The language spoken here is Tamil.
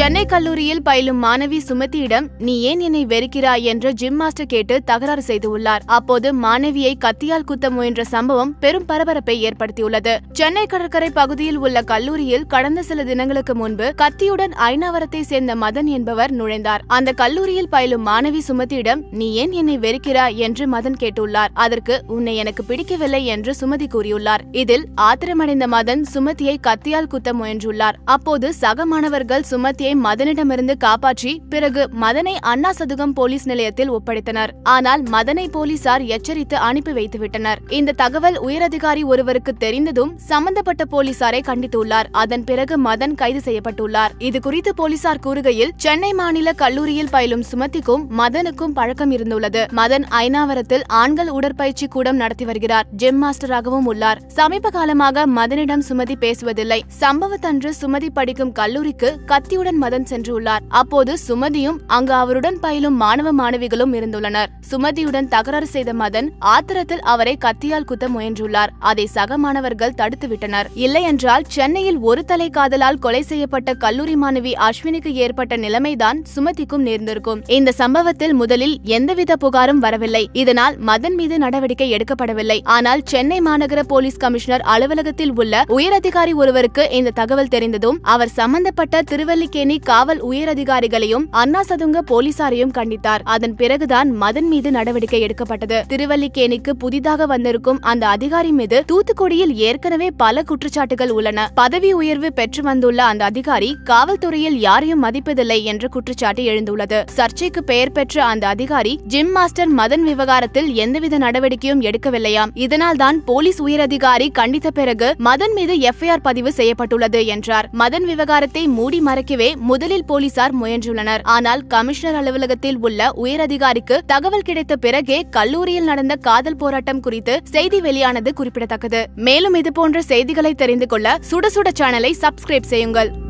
சென்னை கல்லூரியில் பயிலும் மாணவி சுமதியிடம் நீ ஏன் என்னை வெறுக்கிறாய்? என்று ஜிம் மாஸ்டர் கேட்டு தகராறு செய்துள்ளார் அப்போது மாணவியை கத்தியால் குத்த முயன்ற சம்பவம் பெரும் பரபரப்பை ஏற்படுத்தியுள்ளது. சென்னை கடற்கரை பகுதியில் உள்ள கல்லூரியில் கடந்த சில தினங்களுக்கு முன்பு கத்தியுடன் ஐநாவரத்தை சேர்ந்த மதன் என்பவர் நுழைந்தார். அந்த கல்லூரியில் பயிலும் மாணவி சுமதியிடம் நீ ஏன் என்னை வெறுக்கிறாய்? என்று மதன் கேட்டுள்ளார். அதற்கு உன்னை எனக்கு பிடிக்கவில்லை என்று சுமதி கூறியுள்ளார். இதில் ஆத்திரமடைந்த மதன் சுமதியை கத்தியால் குத்த முயன்றுள்ளார். அப்போது சக மாணவர்கள் சுமதியை மதனிடமிருந்து காப்பாற்றி பிறகு மதனை அண்ணா சதுகம் போலீஸ் நிலையத்தில் ஒப்படைத்தனர். ஆனால் மதனை போலீசார் எச்சரித்து அனுப்பி வைத்துவிட்டனர். இந்த தகவல் உயரதிகாரி ஒருவருக்கு தெரிந்ததும் சம்பந்தப்பட்ட போலீசாரை கண்டித்துள்ளார். அதன் பிறகு மதன் கைது செய்யப்பட்டுள்ளார். இது குறித்து போலீசார் கூறுகையில் சென்னை மாநில கல்லூரியில் பயிலும் சுமதிக்கும் மதனுக்கும் பழக்கம் இருந்துள்ளது. மதன் ஐநாவரத்தில் ஆண்கள் உடற்பயிற்சி கூடம் நடத்தி வருகிறார். ஜிம் மாஸ்டராகவும் உள்ளார். சமீப காலமாக மதனிடம் சுமதி பேசுவதில்லை. சம்பவத்தன்று சுமதி படிக்கும் கல்லூரிக்கு கத்தியுடன் மதன் சென்றுள்ளார். அப்போது சுமதியும் அங்கு அவருடன் பயிலும் மாணவ மாணவிகளும் இருந்துள்ளனர். சுமதியுடன் தகராறு செய்த மதன் ஆத்திரத்தில் அவரை கத்தியால் குத்த முயன்றுள்ளார். அதை சக மாணவர்கள் தடுத்துவிட்டனர். இல்லையென்றால் சென்னையில் ஒரு தலை காதலால் கொலை செய்யப்பட்ட கல்லூரி மாணவி அஸ்வினிக்கு ஏற்பட்ட நிலைமைதான் சுமதிக்கும் நேர்ந்திருக்கும். இந்த சம்பவத்தில் முதலில் எந்தவித புகாரும் வரவில்லை. இதனால் மதன் மீது நடவடிக்கை எடுக்கப்படவில்லை. ஆனால் சென்னை மாநகர போலீஸ் கமிஷனர் அலுவலகத்தில் உள்ள உயரதிகாரி ஒருவருக்கு இந்த தகவல் தெரிந்ததும் அவர் சம்பந்தப்பட்ட கேணி காவல் உயரதிகாரிகளையும் அண்ணா சதுங்க போலீசாரையும் கண்டித்தார். அதன் பிறகுதான் மதன் மீது நடவடிக்கை எடுக்கப்பட்டது. திருவல்லிக்கேணிக்கு புதிதாக வந்திருக்கும் அந்த அதிகாரி மீது தூத்துக்குடியில் ஏற்கனவே பல குற்றச்சாட்டுகள் உள்ளன. பதவி உயர்வு பெற்று வந்துள்ள அந்த அதிகாரி காவல்துறையில் யாரையும் மதிப்பதில்லை என்ற குற்றச்சாட்டு எழுந்துள்ளது. சர்ச்சைக்கு பெயர் பெற்ற அந்த அதிகாரி ஜிம் மாஸ்டர் மதன் விவகாரத்தில் எந்தவித நடவடிக்கையும் எடுக்கவில்லையாம். இதனால்தான் போலீஸ் உயரதிகாரி கண்டித்த பிறகு மதன் மீது எஃப்ஐஆர் பதிவு செய்யப்பட்டுள்ளது என்றார். மதன் விவகாரத்தை மூடி மறைக்கவே முதலில் போலீசார் முயன்றுள்ளனர். ஆனால் கமிஷனர் அலுவலகத்தில் உள்ள உயரதிகாரிக்கு தகவல் கிடைத்த பிறகே கல்லூரியில் நடந்த காதல் போராட்டம் குறித்து செய்தி வெளியானது குறிப்பிடத்தக்கது. மேலும் இதுபோன்ற செய்திகளை தெரிந்து கொள்ள சுட சுட சேனலை சப்ஸ்கிரைப் செய்யுங்கள்.